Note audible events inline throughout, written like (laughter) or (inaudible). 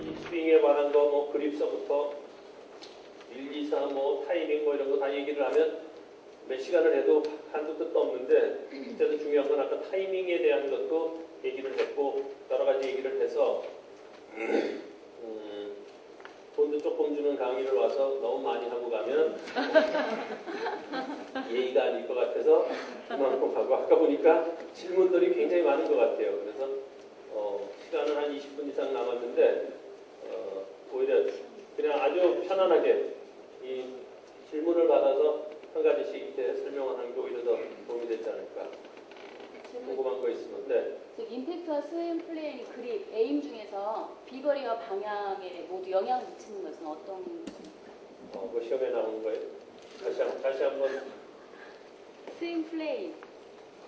이 스윙에 관한 거, 뭐 그립서부터 1, 2, 3, 뭐 타이밍 뭐 이런 거 다 얘기를 하면 몇 시간을 해도 한도 끝도 없는데 그때도 중요한 건 아까 타이밍에 대한 것도 얘기를 했고 여러 가지 얘기를 해서 음, 돈도 조금 주는 강의를 와서 너무 많이 하고 가면 (laughs) 예의가 아닐 것 같아서 그만큼 하고 아까 보니까 질문들이 굉장히 많은 것 같아요. 그래서 어, 시간은 한 20분 이상 남았는데 어, 오히려 그냥 아주 편안하게 이 질문을 받아서 한 가지씩 이렇게 설명을 하는 게 오히려 더 도움이 되지 않을까 궁금한 거 있으면 네. 즉 임팩트와 스윙 플레이 그립 에임 중에서 비거리와 방향에 모두 영향을 미치는 것은 어떤 어, 뭐 시험에 나오는 거예요. 다시 한 다시 한번 스윙 플레이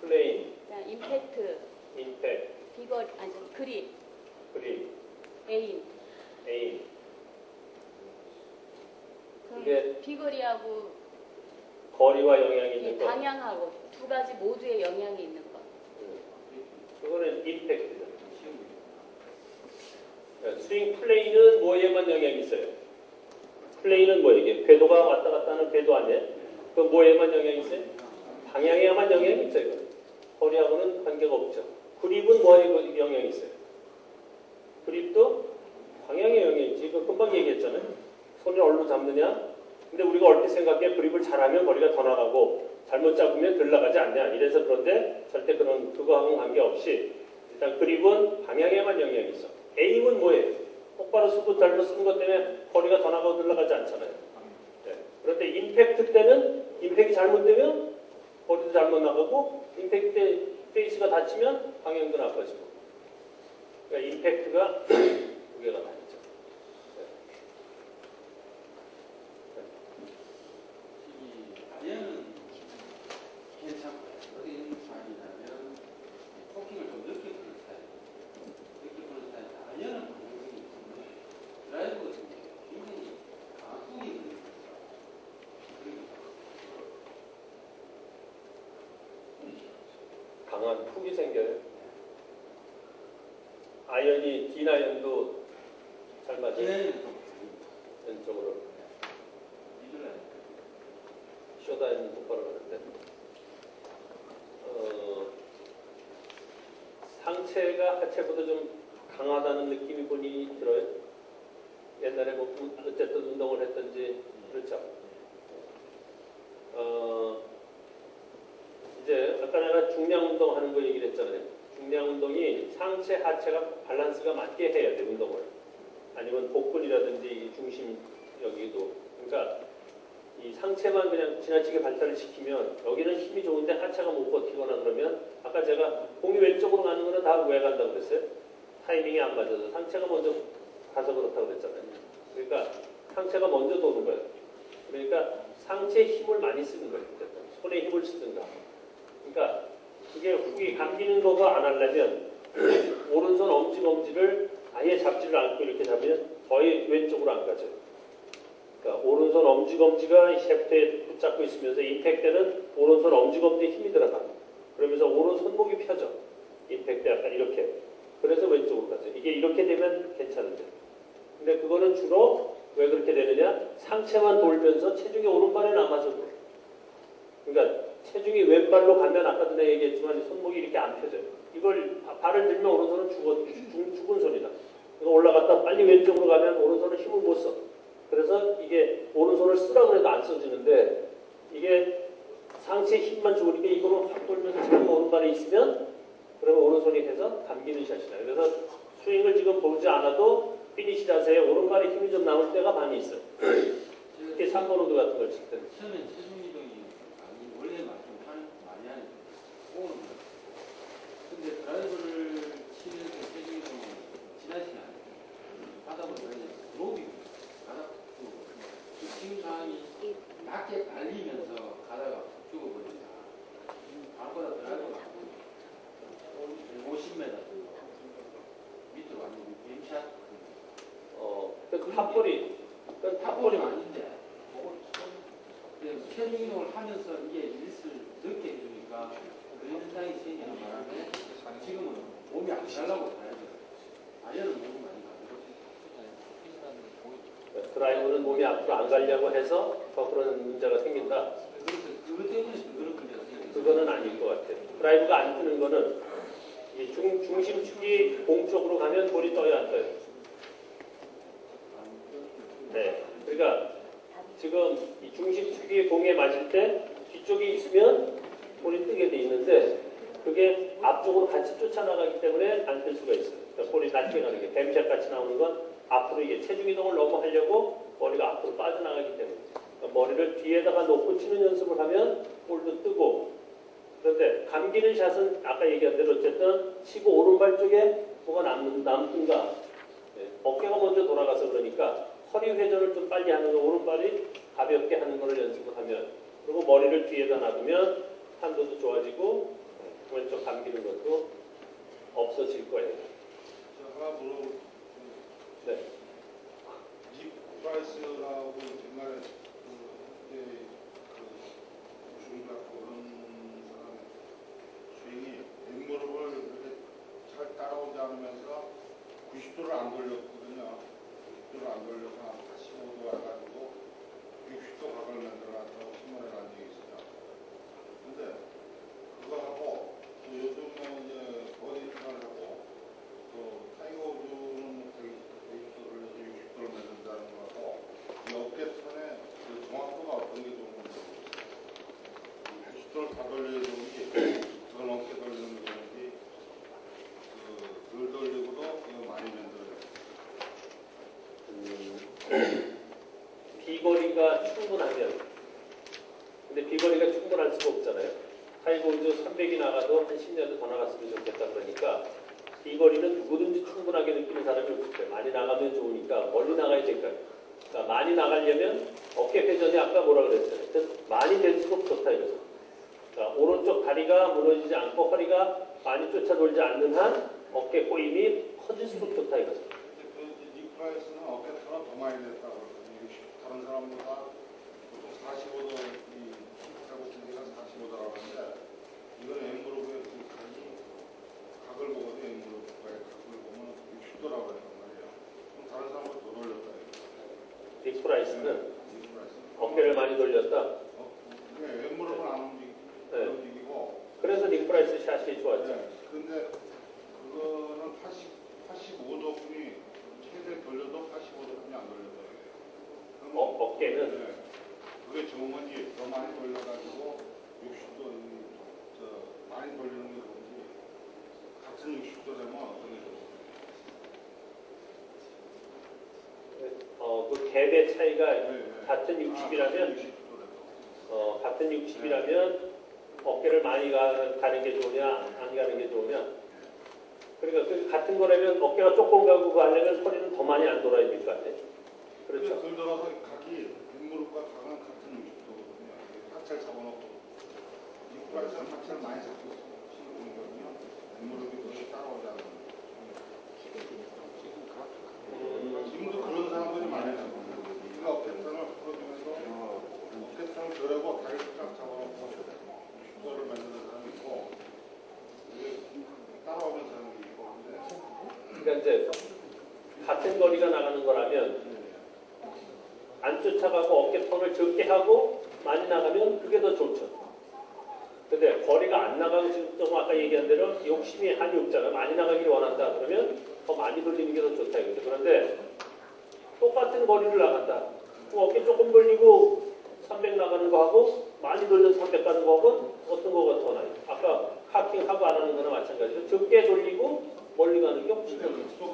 플레인, 그다음 임팩트 임팩, 비거리 아니 저 그립 그립, 에임 에임 그럼 이게 비거리하고 거리와 영향이 이 있는 거. 방향하고 두 가지 모두에 영향이 있는 것. 음. 그거는 임팩트죠. 그러니까 스윙 플레이는 뭐에만 영향이 있어요? 플레이는 뭐 이게 궤도가 왔다 갔다 하는 궤도 안에 그 뭐에만 영향이 있어요? 방향에만 영향이 있어요. 이거는. 거리하고는 관계가 없죠. 그립은 뭐에 그 영향이 있어요? 그립도 방향에 영향이 있지. 이거 금방 얘기했잖아요. 손을 얼로 잡느냐? 근데 우리가 얼핏 생각해 그립을 잘하면 거리가 더 나가고 잘못 잡으면 덜 나가지 않냐. 이래서 그런데 절대 그런 그거하고는 관계없이 일단 그립은 방향에만 영향이 있어. 에임은 뭐예요? 똑바로 쓰고 잘못 쓰는 것 때문에 거리가 더 나가고 덜 나가지 않잖아요. 네. 그런데 임팩트 때는 임팩이 잘못되면 거리도 잘못 나가고 임팩트 때 페이스가 다치면 방향도 나빠지고. 그러니까 임팩트가 두 개가 다있죠. 네. 이 아연은 괜찮고요. 어디 있는 사람이냐면 코킹을 좀 늦게 부는 스타일. 늦게 부는 스타일. 아연은 방향성이 있는데 드라이브 같은 게 굉장히 강한 훅이 있는 거죠. 그리고 강한 푹이 생겨요. 긴 아이언도 잘 맞아요. 왼쪽으로. 쇼다이는 똑바로 가는데 어, 상체가 하체보다 좀 강하다는 느낌이 본인이 들어요. 옛날에 뭐 운- 어쨌든 운동을 했던지 그렇죠. 어, 이제 아까 내가 중량 운동 하는 거 얘기를 했잖아요. 중량 운동이 상체 하체가 밸런스가 맞게 해야 돼 운동을. 아니면 복근이라든지 이 중심 여기도 그러니까 이 상체만 그냥 지나치게 발달을 시키면 여기는 힘이 좋은데 하체가 못 버티거나 그러면 아까 제가 공이 왼쪽으로 가는 거는 다 왜 간다고 그랬어요? 타이밍이 안 맞아서 상체가 먼저 가서 그렇다고 그랬잖아요. 그러니까 상체가 먼저 도는 거예요. 그러니까 상체에 힘을 많이 쓰는 거예요. 손에 힘을 쓰든가. 그러니까 그게 훅이 감기는 거가 안 하려면 (clears throat) 오른손 엄지 검지를 아예 잡지를 않고 이렇게 잡으면 거의 왼쪽으로 안 가죠. 그러니까 오른손 엄지 검지가 셰프트에 붙잡고 있으면서 임팩 때는 오른손 엄지 검지에 힘이 들어가. 그러면서 오른 손목이 펴져. 임팩 때 약간 이렇게. 그래서 왼쪽으로 가죠. 이게 이렇게 되면 괜찮은데. 근데 그거는 주로 왜 그렇게 되느냐? 상체만 돌면서 체중이 오른발에 남아서 그래. 그러니까 체중이 왼발로 가면 아까도 내가 얘기했지만 손목이 이렇게 안 펴져요. 이걸 바- 발을 들면 오른손은 죽어, 죽, 죽은 손이다. 이거 올라갔다 빨리 왼쪽으로 가면 오른손은 힘을 못 써. 그래서 이게 오른손을 쓰라고 해도 안 써지는데 이게 상체 힘만 좋으니까 이거로 확 돌면서 지금 오른발에 있으면 그러면 오른손이 돼서 감기는 샷이 나요. 그래서 스윙을 지금 보지 않아도 피니시 자세에 오른발에 힘이 좀 남을 때가 많이 있어요. 특히 3번 우드 같은 걸 칠 때. 처음엔 체중 이동이 많이 원래 좀 편- 많이 하는 오는 거. 근데 드라이브를 치면서 체중 이동은 지나치게 안 해요. 하다 보면 로비 바닥도 그 지금 상황이 낮게 달리면서 가다가 죽어버린다. 바로보다 드라이브가 150m 밑으로 완전 뱀샷 탑볼이 그건 탑볼이 아닌데 체중 이동을 하면서 이게 릴스를 늦게 해주니까 그런 현상이 생기는 바람에 지금은 몸이 안 달라고 봐야 돼요. 아래는 몸이 많이 가요. 드라이브는 몸이 앞으로 안 가려고 해서 더 그런 문제가 생긴다. 그것 때문에 그런 문제가 생기는 그거는 아닐 것 같아요. 드라이브가 안 뜨는 거는 이 중, 중심축이 공 쪽으로 가면 볼이 떠요, 안 떠요? 네. 그러니까 지금 이 중심축이 공에 맞을 때 뒤쪽에 있으면 볼이 뜨게 돼 있는데 그게 앞쪽으로 같이 쫓아나가기 때문에 안 뜰 수가 있어요. 그러니까 볼이 낮게 가는 게 뱀샷 같이 나오는 건 앞으로 이게 체중 이동을 너무 하려고 머리가 앞으로 빠져나가기 때문에 그러니까 머리를 뒤에다가 놓고 치는 연습을 하면 볼도 뜨고 감기는 샷은 아까 얘기한 대로 어쨌든 치고 오른발 쪽에 뭐가 남는, 남든가. 네, 어깨가 먼저 돌아가서 그러니까 허리 회전을 좀 빨리 하는 거 오른발이 가볍게 하는 거를 연습을 하면 그리고 머리를 뒤에다 놔두면 판도도 좋아지고 네, 왼쪽 감기는 것도 없어질 거예요. 저 하나 물어 네. 닉 프라이스라고 옛날에 그 그때 그 우승자 그런 사람의 스윙이 왼무릎을 이렇게 잘 따라오지 않으면서 90도를 안 돌렸거든요. 90도를 안 돌려서 한 85도 와가지고 60도 각을 만들어놨다고 신문에 난 적이 있어요. 근데 그거 하고 또 요즘은 이제 버디 생활을 하고 또 타이거 우즈는 되게 90도를 해서 60도를 만든다는 거하고 이 어깨선의 그 정확도가 어떤 게 좋은 건지 모르겠어요. 60도를 다 돌려야 되는지 더 넘게 돌리는 게 좋은지 그덜 돌리고도 이거 많이 만들어요. 음, 비거리가 충분하면 근데 비거리가 충분할 수가 없잖아요. 타이거 우즈 300이 나가도 한 10년도 더 나갔으면 좋겠다 그러니까 비거리는 누구든지 충분하게 느끼는 사람이 없을 거예요. 많이 나가면 좋으니까 멀리 나가야 될거 그러니까 많이 나가려면 어깨 회전이 아까 뭐라 그랬어요. 많이 될수록 좋다 이거죠. 그러니까 오른쪽 다리가 무너지지 않고 허리가 많이 쫓아돌지 않는 한 어깨 꼬임이 커질수록 좋다 이거죠. 그 니프라이스는 어깨 터가 더 많이 됐다고 그러거든요. 60, 다른 사람보다 보통 45도 이 킥하고 기가 45도라고 하는데 이거는 앵무릎의 그 각이 각을 보고도 앵무릎과의 각을 보면 60도라고 했단 말이에요. 그럼 다른 사람보다 더 돌렸다 니프라이스. 어깨를 많이 돌렸다. 3배 차이가 같은 60이라면 어, 같은 60이라면 어깨를 많이 가, 가는 게 좋으냐 안 가는 게 좋으냐. 그러니까 그 같은 거라면 어깨가 조금 가고 그 가려면 소리는 더 많이 안 돌아야 될 것 같아. 그렇죠? 그걸 돌아서 각이 윗무릎과 각은 같은 60도거든요 각잘 잡아놓고 육발에서는 각잘 많이 잡고 있거든요 윗무릎이 거기 따라오잖아요. 그러니까 이제 같은 거리가 나가는 거라면 안 쫓아가고 어깨턴을 적게 하고 많이 나가면 그게 더 좋죠. 근데 거리가 안 나가고 지금 너무 아까 얘기한 대로 욕심이 한이 없잖아. 많이 나가기를 원한다. 그러면 더 많이 돌리는 게 더 좋다 이거죠. 그런데 똑같은 거리를 나간다. 어깨 조금 벌리고 300 나가는 거 하고 많이 돌려서 300 가는 거하고 어떤 거가 더 나요? 아까 하킹하고 안 하는 거나 마찬가지죠. 적게 돌리고 멀리 가는 게 훨씬 더 좋죠.